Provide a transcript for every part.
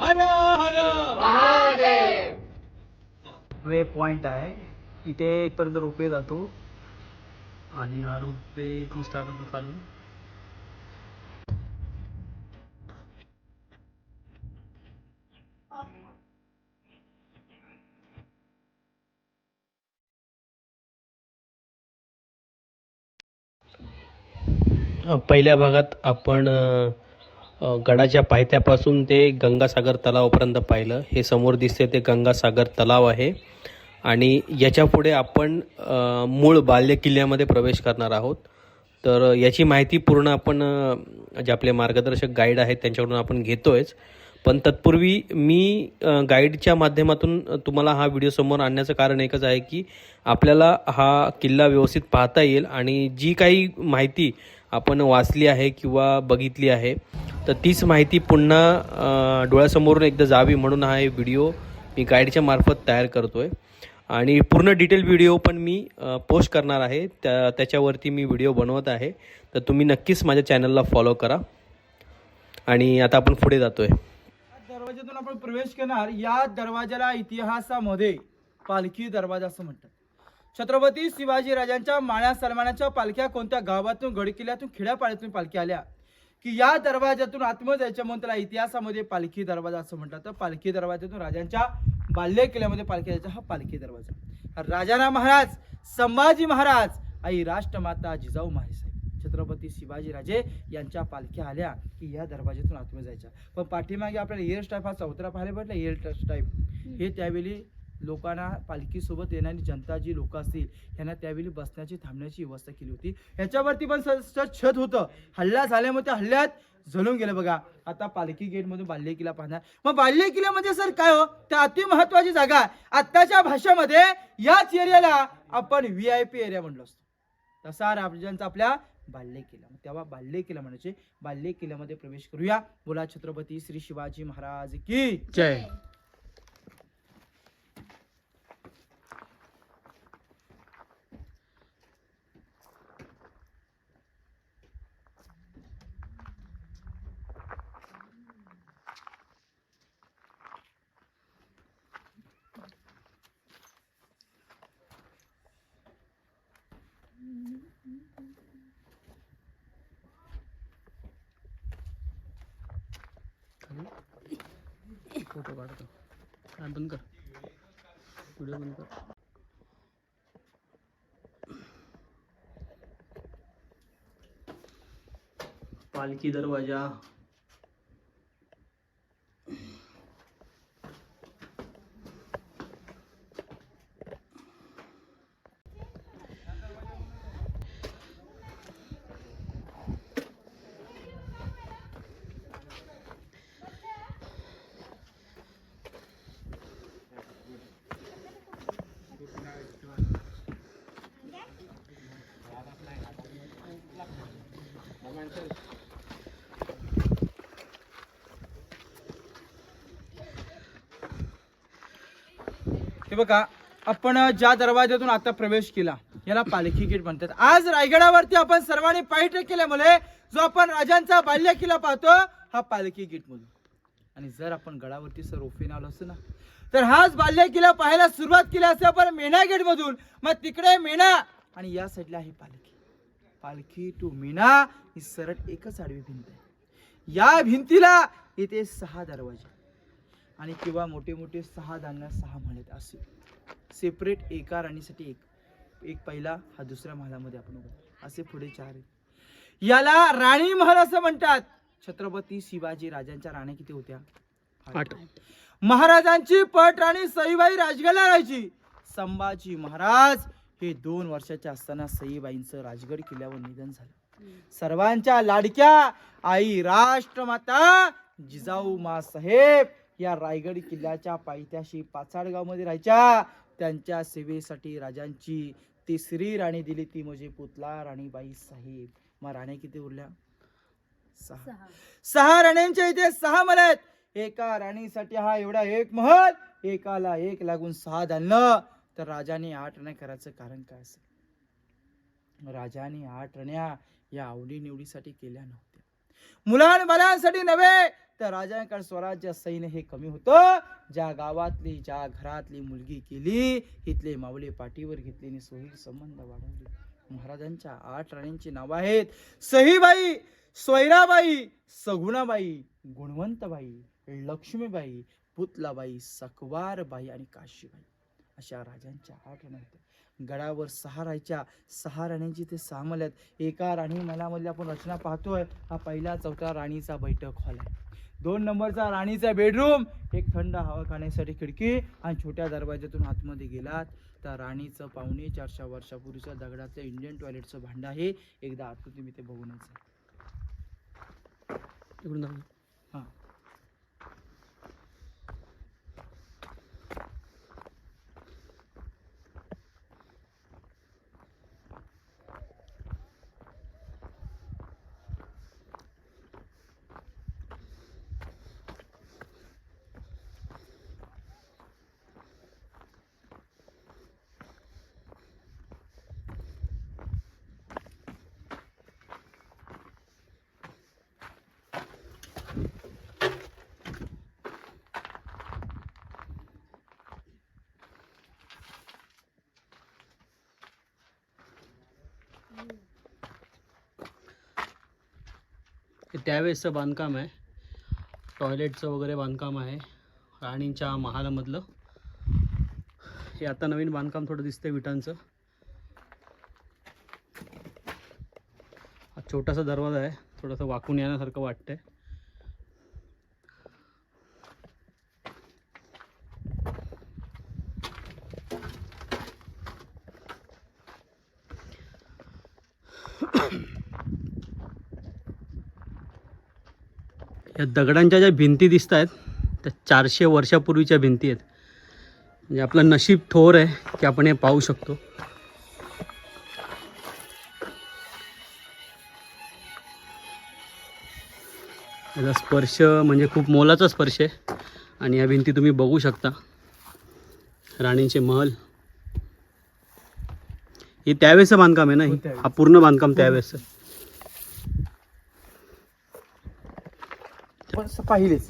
हर हर way point आहे. इथे इथपर्यंत रोपवे जातो. आणि हा रोपवे इथून स्टार्ट होतो चालू. पहिल्या भागात आपण गडाच्या पायथ्यापासून ते गंगासागर तलावापर्यंत पाहिलं. हे समोर दिसते ते गंगासागर तलाव आहे. आणि याच्यापुढे आपण मूळ बाल्य किल्ल्यामध्ये प्रवेश करणार आहोत. तर याची माहिती पूर्ण आपण जे आपले मार्गदर्शक गाईड आहेत त्यांच्याकडून आपण घेतोयच. पण तत्पूर्वी मी गाईडच्या माध्यमातून तुम्हाला हा व्हिडिओ समोर आणण्याचं कारण एकच आहे की आपल्याला हा किल्ला व्यवस्थित पाहता येईल आणि जी काही माहिती आपण वाचली आहे किंवा बघितली आहे तर तीच माहिती पुन्हा डोळ्यासमोरून एकदा जावी म्हणून हा हे व्हिडिओ मी गाईडच्या मार्फत तयार करतो आहे आणि पूर्ण डिटेल व्हिडिओ पण मी पोस्ट करणार आहे. त्या त्याच्यावरती मी व्हिडिओ बनवत आहे. तर तुम्ही नक्कीच माझ्या चॅनलला फॉलो करा. आणि आता आपण पुढे जातो आहे दरवाज्यातून आपण प्रवेश करणार. या दरवाजाला इतिहासामध्ये पालखी दरवाजा असं म्हणतात. छत्रपती शिवाजी राजांच्या माळ्या सलमानाच्या पालख्या कोणत्या गावातून गडकिल्ल्यातून खेड्यापाड्यातून पालखी आल्या? की या दरवाज्यातून आतमध्ये जायच्या म्हणून त्याला इतिहासामध्ये पालखी दरवाजा असं म्हणतात तर पालखी दरवाज्यातून राजांच्या बाल्य किल्ल्यामध्ये पालखी जायचा हा पालखी दरवाजा. राजाराम महाराज संभाजी महाराज आई राष्ट्रमाता जिजाऊ माहेसाहेब. छत्रपती शिवाजी राजे यांच्या पालख्या आल्या की या दरवाज्यातून आतमध्ये जायच्या पण पाठीमागे आपल्याला एअर स्टाईप हा चौथरा पाहायला भेटला एअर टाईप हे त्यावेळी लोकांना पालखीसोबत येणारी जनता जी लोक असतील यांना त्यावेळी बसण्याची थांबण्याची व्यवस्था केली होती. ह्याच्यावरती पण छत होतं. हल्ला झाल्यामुळे त्या हल्ल्यात जळून गेलं बघा. आता पालखी गेट मधून बाल्य किल्ला पाहणार. मग बाल्य किल्ला म्हणजे सर काय हो? त्या अति महत्वाची जागा आत्ताच्या भाषेमध्ये याच एरियाला आपण व्ही आय पी एरिया म्हणलो असतो. तसा राजांचा आपल्या बाल्य किल्ला तेव्हा बाल्य किल्ला म्हणायचे. बाल्य किल्ल्यामध्ये प्रवेश करूया. बोला छत्रपती श्री शिवाजी महाराज की जय. फोटो काढतो. काय बंद कर. व्हिडिओ बंद कर. पालखी दरवाजा. हे बघा आपण ज्या दरवाज्यातून आता प्रवेश केला याला पालखी गेट म्हणतात. आज रायगडावरती आपण सर्वांनी पायी केल्यामुळे जो आपण राजांचा बाल्य किल्ला पाहतो हा पालखी गेट म्हणून. आणि जर आपण गडावरती सर रोफेने आलो असतो ना तर हाच बाल्य किल्ला पाहायला सुरुवात केली असते आपण मेणा गेट मधून मग तिकडे मेणा आणि या साईडला आहे पालखी. पालखी टू मेणा ही सरळ एकच आडवी भिंत आहे. या भिंतीला इथे सहा दरवाजे. आणि किंवा मोठे मोठे सहा दांना सहा म्हणत असे. सेपरेट एका राणीसाठी एक. एक पहिला हा दुसऱ्या महालामध्ये आपण बघू असे पुढे चार याला राणी महल असं म्हणतात. छत्रपती शिवाजी राजांच्या राण्या किती होत्या? महाराजांची पट राणी सईबाई राजगडला राहायची. संभाजी महाराज हे दोन वर्षाचे असताना सईबाईंचं राजगड किल्ल्यावर निधन झालं. सर्वांच्या लाडक्या आई राष्ट्रमाता जिजाऊ मा साहेब या रायगड किल्ल्याच्या पायथ्याशी पाचाडगावमध्ये राहायच्या. त्यांच्या सेवेसाठी राजांची तिसरी राणी दिली ती म्हणजे पुतला राणीबाई साहेब. मग राण्या किती उरल्या? सहा. सहा. राण्यांच्या इथे सहा महल आहेत. एका राणीसाठी हा एवढा एक महल एकाला एक लागून सहा दालनं तर राजाने आठ राण्या करायचं कारण काय असेल राजाने आठ रण्या या आवडीनिवडीसाठी केल्या नव्हत्या. मुलांबालांसाठी नव्हे तर राजांकडे स्वराज्य सैन्य हे कमी होतं. ज्या गावातली ज्या घरातली मुलगी केली इथले मावळे पाठीवर घेतली आणि सोयी संबंध वाढवले. महाराजांच्या आठ राणींची नावं आहेत. सहीबाई स्वैराबाई सगुणाबाई गुणवंतबाई लक्ष्मीबाई पुतलाबाई सकवारबाई आणि काशीबाई. अशा राजांच्या आठ राण्या होत्या. गडावर सहा राहायच्या सहा राण्यांची ते सामल्यात एका राणी मलामधली आपण रचना पाहतोय हा पहिला चौथा राणीचा बैठक हॉल आहे. दोन नंबरचा राणीचा बेडरूम एक थंड हवा खाण्यासाठी खिडकी आणि छोट्या दरवाज्यातून आतमध्ये गेलात. तर राणीचं पावणे चारशे वर्षापूर्वीच्या दगडाचं इंडियन टॉयलेटचं भांडं आहे. एकदा आतून तुम्ही ते बघूनच त्यावेळेसचं बांधकाम आहे. टॉयलेटचं वगैरे बांधकाम आहे. राणींच्या महालामधलं. हे आता नवीन बांधकाम थोडं दिसतंय विटांचं. हा छोटासा दरवाजा आहे. थोडंसं वाकून येण्यासारखं वाटतंय. या दगडांच्या ज्या भिंती दिसत आहेत त्या चारशे वर्षापूर्वीच्या भिंती आहेत. म्हणजे आपलं नशीब थोर आहे की आपण हे पाहू शकतो. याचा स्पर्श म्हणजे खूप मोलाचा स्पर्श आहे. आणि या भिंती तुम्ही बघू शकता. राणींचे महल. हे त्यावेळेचं बांधकाम आहे ना? हो, हे? त्यावेळेस. पूर्ण बांधकाम त्यावेळेचं पण असं पाहिलेच.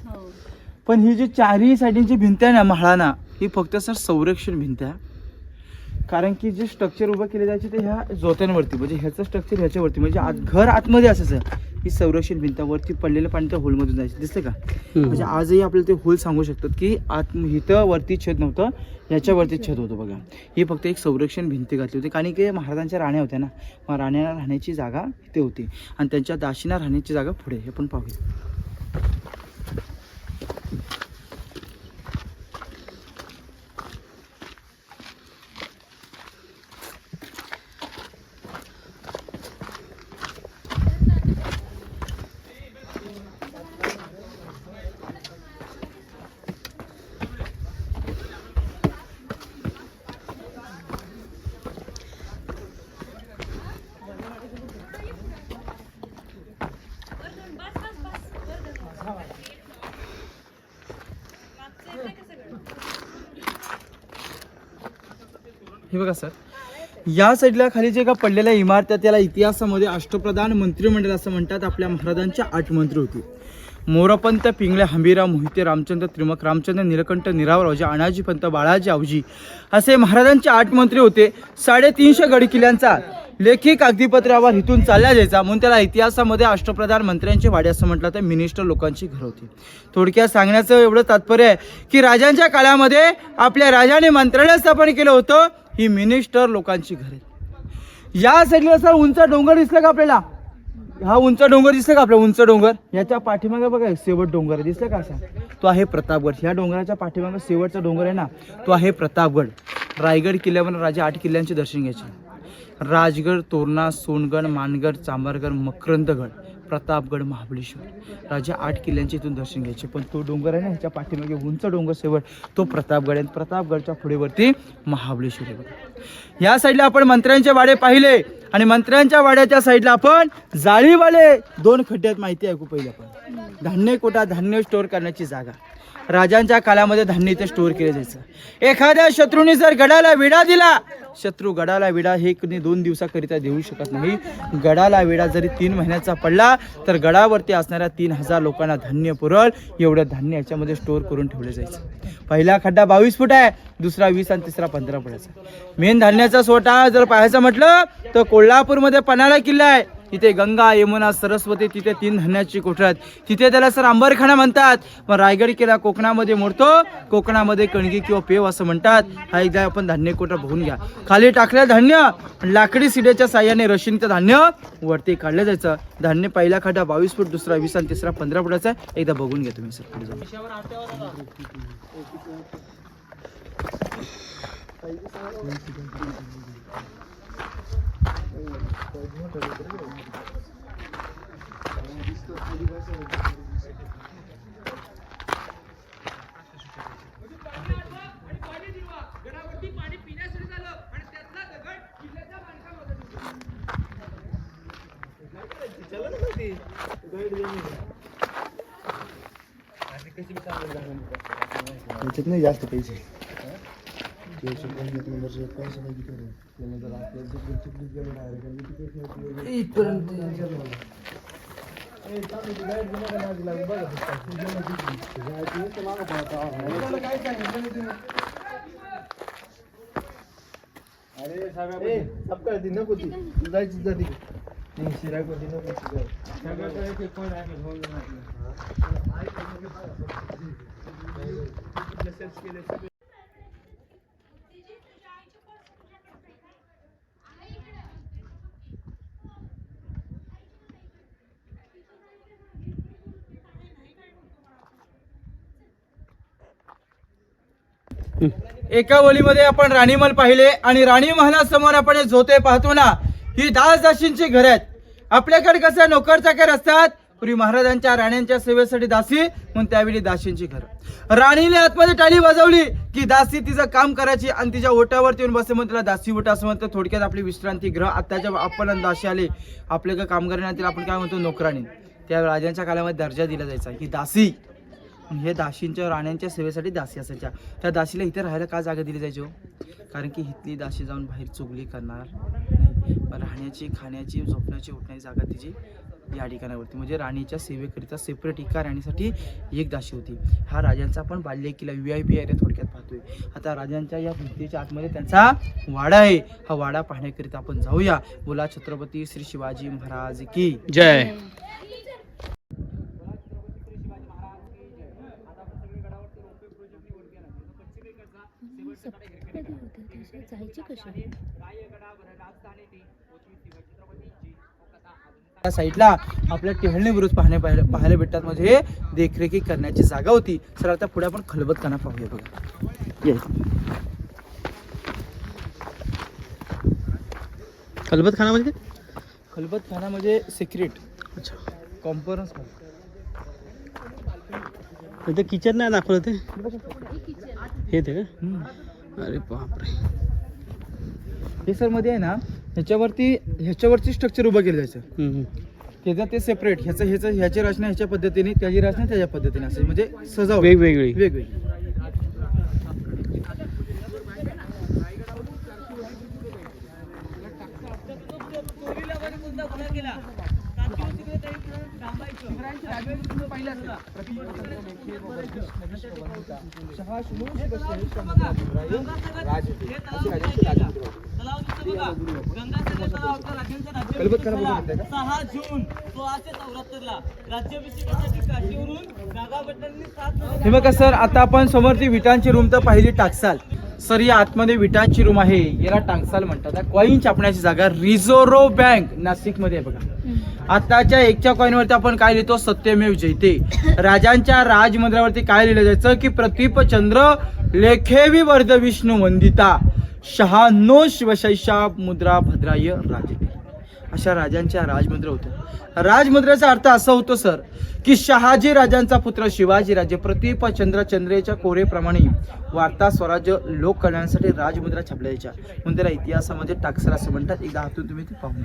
पण ही जी चारही साईडची भिंत आहे ना म्हाळाना ही फक्त सर संरक्षण भिंत आहे कारण की जे स्ट्रक्चर उभं केले जायचे ते ह्या जोत्यांवरती म्हणजे ह्याचं स्ट्रक्चर ह्याच्यावरती म्हणजे आत घर आतमध्ये असायचं ही संरक्षण भिंत वरती पडलेलं पाणी त्या होलमधून जायचं. दिसलं का? म्हणजे आजही आपल्याला ते होल सांगू शकतात की आत इथं वरती छत नव्हतं याच्यावरती छत होतं बघा. ही फक्त एक संरक्षण भिंती घातली होती. कारण की महाराजांच्या राण्या होत्या ना. मग राण्यांना राहण्याची जागा इथे होती. आणि त्यांच्या दाशीना राहण्याची जागा पुढे. हे पण पाहूया. フフフ。हे बघा सर. या साईडला खाली जे का पडलेल्या इमारती त्याला इतिहासामध्ये अष्टप्रधान मंत्रिमंडळ असं म्हणतात. आपल्या महाराजांच्या आठ मंत्री होती. मोरपंत पिंगळे हंबीराव मोहिते रामचंद्र त्रिमक रामचंद्र निलकंठ निरावरावजी अनाजीपंत बाळाजी आवजी असे महाराजांचे आठ मंत्री होते. साडेतीनशे गड किल्ल्यांचा लेखी कागदीपत्रावर हिथून चालल्या जायचा. म्हणून त्याला इतिहासामध्ये अष्टप्रधान मंत्र्यांचे वाडे असं म्हटलं तर मिनिस्टर लोकांची घर होती. थोडक्यात सांगण्याचं एवढं तात्पर्य आहे की राजांच्या काळामध्ये आपल्या राजाने मंत्रालय स्थापन केलं होतं. ही मिनिस्टर लोकांची घरे या साईडला सर उंच डोंगर दिसलं का आपल्याला? हा उंच डोंगर दिसला का आपला उंच डोंगर. याच्या पाठीमागे बघा शेवट डोंगर आहे. दिसलं का असा? तो आहे प्रतापगड. ह्या डोंगराच्या पाठीमागे शेवटचा डोंगर आहे ना? तो आहे प्रतापगड. रायगड किल्ल्यावर राजा आठ किल्ल्यांचे दर्शन घ्यायचे. राजगड तोरणा सोनगड मानगड चांभारगड मकरंदगड. प्रतापगड महाबळेश्वर. राजा आठ किल्ल्यांचे इथून दर्शन घ्यायचे. पण तो डोंगर आहे ना ह्याच्या पाठीमागे उंच डोंगर शेवट तो प्रतापगड आहे. प्रतापगडच्या पुढेवरती महाबळेश्वर आहे या साईडला आपण मंत्र्यांचे वाडे पाहिले आणि मंत्र्यांच्या वाड्याच्या साईडला आपण जाळीवाले दोन खड्ड्यात माहिती ऐकू पहिले आपण? धान्य कोटा धान्य स्टोअर करण्याची जागा. राजांच्या काळामध्ये धान्य इथे स्टोअर केलं जायचं. एखाद्या शत्रूने जर गडाला विडा दिला शत्रू गडाला विडा हे कधी दोन दिवसाकरिता देऊ शकत नाही. गडाला विडा जरी तीन महिन्याचा पडला तर गडावरती असणाऱ्या तीन हजार लोकांना धान्य पुरल एवढं धान्य याच्यामध्ये स्टोअर करून ठेवलं जायचं. पहिला खड्डा बावीस फूट आहे दुसरा वीस आणि तिसरा पंधरा फुटाचा. मेन धान्य पाण्याचा सोटा जर पाहायचं म्हटलं तर कोल्हापूरमध्ये पन्हाळा किल्ला आहे. तिथे गंगा यमुना सरस्वती तिथे तीन धान्याची कोठर आहेत? तिथे त्याला सर आंबरखाना म्हणतात. पण रायगड किल्ला कोकणामध्ये मोडतो. कोकणामध्ये कणगी किंवा पेव असं म्हणतात. हा एकदा आपण धान्य कोठा बघून घ्या. खाली टाकलं धान्य लाकडी सिड्याच्या साह्याने रशीनचं धान्य वरती काढलं जायचं. धान्य पहिला खाटा बावीस फूट दुसरा वीस आणि तिसरा पंधरा फुटाचा आहे. एकदा बघून घ्या तुम्ही सर. पुढे जाऊन त्याच्यात नाही जास्त पैसे. अरे सबका ती नको ती तू जायची जाती नाही शिराय कोणती नको एका ओलीमध्ये आपण राणीमल पाहिले आणि राणी महालासमोर आपण झोते पाहतो ना ही दास दासींची घर आहेत. आपल्याकडे कसं नोकर चाकर असतात. पूर्वी महाराजांच्या राण्यांच्या सेवेसाठी दासी म्हणून त्यावेळी दासींची घर. राणीने आतमध्ये टाळी वाजवली की दासी तिचं काम करायची आणि तिच्या ओटावरती येऊन बसे म्हणून तिला दासी ओटा असं म्हणतो थोडक्यात आपली विश्रांती ग्रह आत्ताच्या आपण दासी आले. आपले काम कामगारांना तिला आपण काय म्हणतो नोकराणी. त्या राजांच्या काळामध्ये दर्जा दिला जायचा की दासी. हे दाशींच्या राण्यांच्या सेवेसाठी दासी असायच्या. त्या दासीला इथे राहायला का जागा दिली जायची हो? कारण की इथली दासी जाऊन बाहेर चुगली करणार नाही. राहण्याची खाण्याची झोपण्याची उठण्याची जागा तिची या ठिकाणावरती. म्हणजे राणीच्या सेवेकरिता सेपरेट एका राणीसाठी एक दासी होती. हा राजांचा आपण बाल्य किल्ला व्ही आय पी एरिया थोडक्यात पाहतोय. आता राजांच्या या भिंतीच्या आतमध्ये त्यांचा वाडा आहे. हा वाडा पाहण्याकरिता आपण जाऊया. बोला छत्रपती श्री शिवाजी महाराज की जय. जायची कशी? त्या साईडला आपल्या टेहळणी बुरुज पाहण्या पाहायला भेटतात. म्हणजे देखरेखी करण्याची जागा होती. सर आता पुढे आपण खलबत खाना पाहूया बघा. Yes. खलबत खाना म्हणजे? खलबत खाना म्हणजे सिक्रेट अच्छा. कॉम्फरन्स इथे किचन नाही दाखवलं ते? हे ते का? अरे बापरे. हे सरमध्ये आहे ना ह्याच्यावरती ह्याच्यावरती स्ट्रक्चर उभं केलं जायचं. त्याचं ते सेपरेट ह्याचं ह्याचं ह्याची रचना ह्याच्या पद्धतीने त्याची रचना त्याच्या पद्धतीने असं म्हणजे सजावट. वेगवेगळी. वेगवेगळी. सहा जून सोळाशे चौऱ्याहत्तरला राज्याभिषेकासाठी काशीवरून नागाभट्टांनी मग सर आता आपण समोरची विटांची रूम तर पाहिली टाकसाल. सर या आतमध्ये विटांची रूम आहे याला टांगसाल म्हणतात. कॉईन छापण्याची जागा रिझर्व्ह बँक नाशिकमध्ये आहे बघा. आताच्या एकच्या कॉईनवरती आपण काय लिहितो? सत्यमेव जयते. राजांच्या राजमंदिरावरती काय लिहिलं जायचं? की प्रतीप चंद्र लेखेवी वर्ध विष्णू वंदिता. शहानो शिवशैषा मुद्रा भद्राय राजते. अशा राजांच्या राजमुद्रा होत्या. राजमुद्रेचा अर्थ असा होतो सर की शहाजी राजांचा पुत्र शिवाजी राजे प्रतीप चंद्र चंद्रेच्या कोरेप्रमाणे वार्ता स्वराज्य लोक करण्यासाठी राजमुद्रा छापल्याच्या म्हणून त्याला इतिहासामध्ये टाकसर असं म्हणतात. एकदा हातून तुम्ही ते पाहून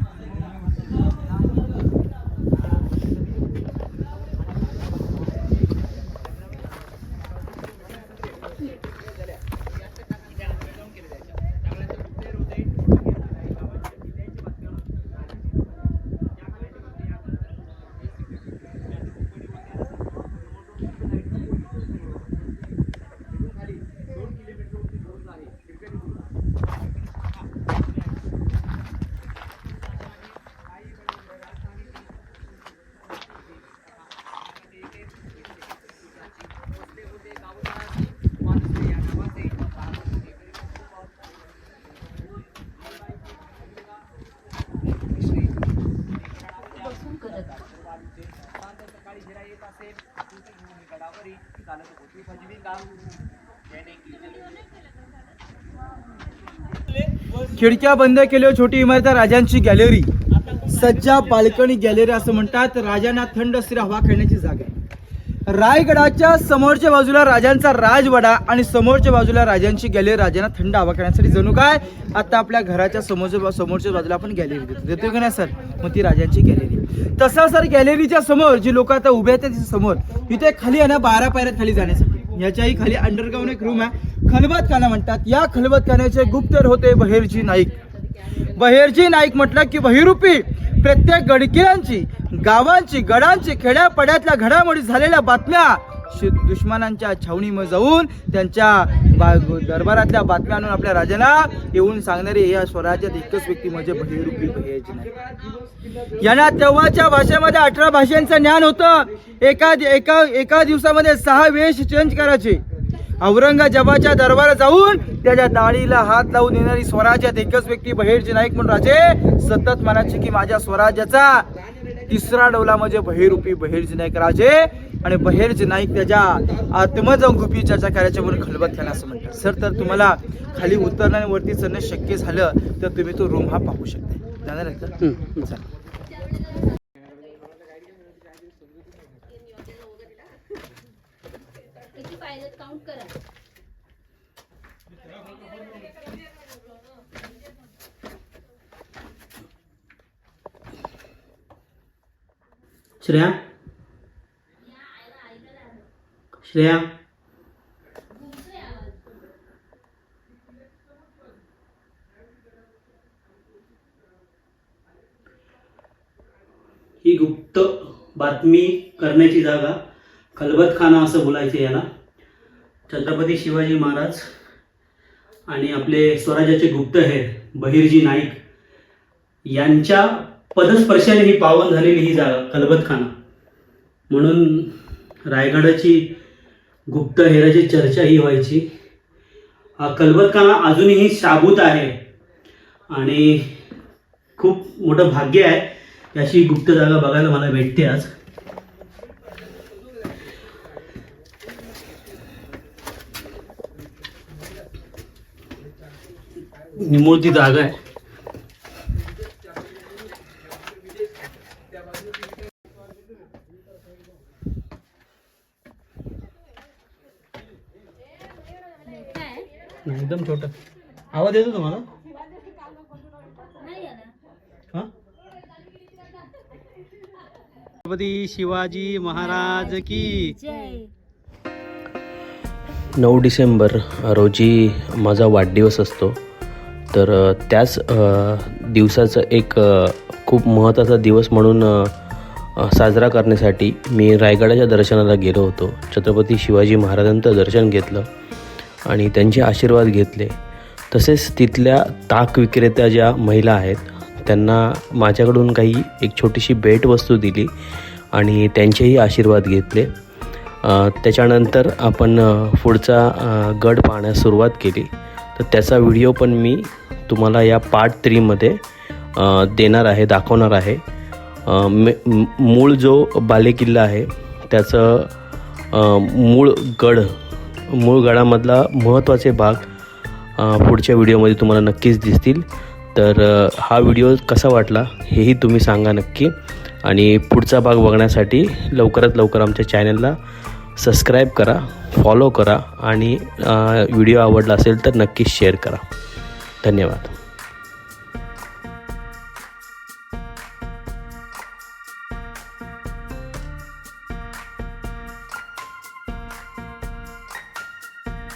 खिडक्या बंद केल्या छोटी इमारत राजांची गॅलरी. सज्जा बाल्कनी गॅलरी असं म्हणतात. राजांना थंड स्थिर हवा खेळण्याची जागा रायगडाच्या समोरच्या बाजूला राजांचा राजवाडा आणि समोरच्या बाजूला राजांची गॅलरी राजांना थंड हवा करण्यासाठी जणू काय? आता आपल्या घराच्या समोरच्या समोरच्या बाजूला आपण गॅलरी देतो. देतो का नाही सर? मग ती राजांची गॅलरी. तसा सर गॅलरीच्या समोर जी लोक आता उभे आहेत त्याच्यासमोर इथे खाली आहे ना बारा पायऱ्यात खाली जाण्यासाठी. याच्याही खाली अंडरग्राऊंड एक रूम आहे. खलबतखाना म्हणतात. या खलबतखान्याचे गुप्तर होते बहेरजी नाईक. बहेरजी नाईक म्हटलं की बहिरूपी प्रत्येक गडकिरांची गावांची गडांची खेड्यापड्यातल्या घडामोडी झालेल्या बातम्या. दुश्मनांच्या छावणीमध्ये जाऊन त्यांच्या बा- दरबारातल्या बातम्या आणून आपल्या राजाला येऊन सांगणारे या स्वराज्यात एकच व्यक्ती म्हणजे बहिरूपी बहेरजी नाही यांना तेव्हाच्या भाषेमध्ये अठरा भाषांचं ज्ञान होतं. एका एका एका दिवसामध्ये सहा वेश चेंज करायचे. औरंगजेबाच्या दरबारात जाऊन त्याच्या दाढीला हात लावून येणारी स्वराज्यात एकच व्यक्ती बहेरजी नाईक म्हणून राजे सतत म्हणायचे की माझ्या स्वराज्याचा तिसरा डोला म्हणजे बहिरूपी बहेरजी नाईक राजे आणि बहेरजी नाईक त्याच्या आत्मज गुपी चर्चा करायच्या म्हणून खलबत खाना असं म्हणतात. सर तर तुम्हाला खाली उतरणं आणि वरती चढणं शक्य झालं तर तुम्ही तो रूम हा पाहू शकता. जाणार आहेत का हं, चला. किती पाहिजे काउंट करा. श्रेया? श्रेया? ही गुप्त बातमी करण्याची जागा खलबतखाना असं बोलायचे याला. छत्रपती शिवाजी महाराज आणि आपले स्वराज्याचे गुप्तहेर बहिर्जी नाईक यांच्या पदस्पर्शाने ही पावन झालेली ही जागा कलबतखाना. म्हणून रायगडाची गुप्त हेराची चर्चा ही व्हायची. कलबतखाना अजूनही शाबूत आहे आणि खूप मोठं भाग्य आहे याची अशी गुप्त जागा बघायला मला भेटते आज. निमुळती जागा आहे मोठा आहे नाही, एकदम छोटं. आवाज येतो तुम्हाला? हा? छत्रपती शिवाजी महाराज की जय. नऊ डिसेंबर रोजी माझा वाढदिवस असतो. तर त्याच दिवसाचं एक खूप महत्त्वाचा दिवस म्हणून साजरा करण्यासाठी मी रायगडाच्या दर्शनाला गेलो होतो. छत्रपती शिवाजी महाराजांचं दर्शन घेतलं. आणि त्यांचे आशीर्वाद घेतले. तसेच तिथल्या ताक विक्रेत्या ज्या महिला आहेत त्यांना माझ्याकडून काही एक छोटीशी भेटवस्तू दिली आणि त्यांचेही आशीर्वाद घेतले. त्याच्यानंतर आपण पुढचा गड पाहण्यास सुरुवात केली. तर त्याचा व्हिडिओ पण मी तुम्हाला या पार्ट थ्रीमध्ये देणार आहे दाखवणार आहे. मे मूळ जो बालेकिल्ला आहे त्याचं मूळ गड मूळ गडामधला महत्त्वाचे भाग पुढच्या व्हिडिओमध्ये तुम्हाला नक्कीच दिसतील. तर हा व्हिडिओ कसा वाटला हेही तुम्ही सांगा नक्की. आणि पुढचा भाग बघण्यासाठी लवकरात लवकर आमच्या चॅनलला सबस्क्राईब करा फॉलो करा आणि व्हिडिओ आवडला असेल तर नक्कीच शेअर करा. धन्यवाद.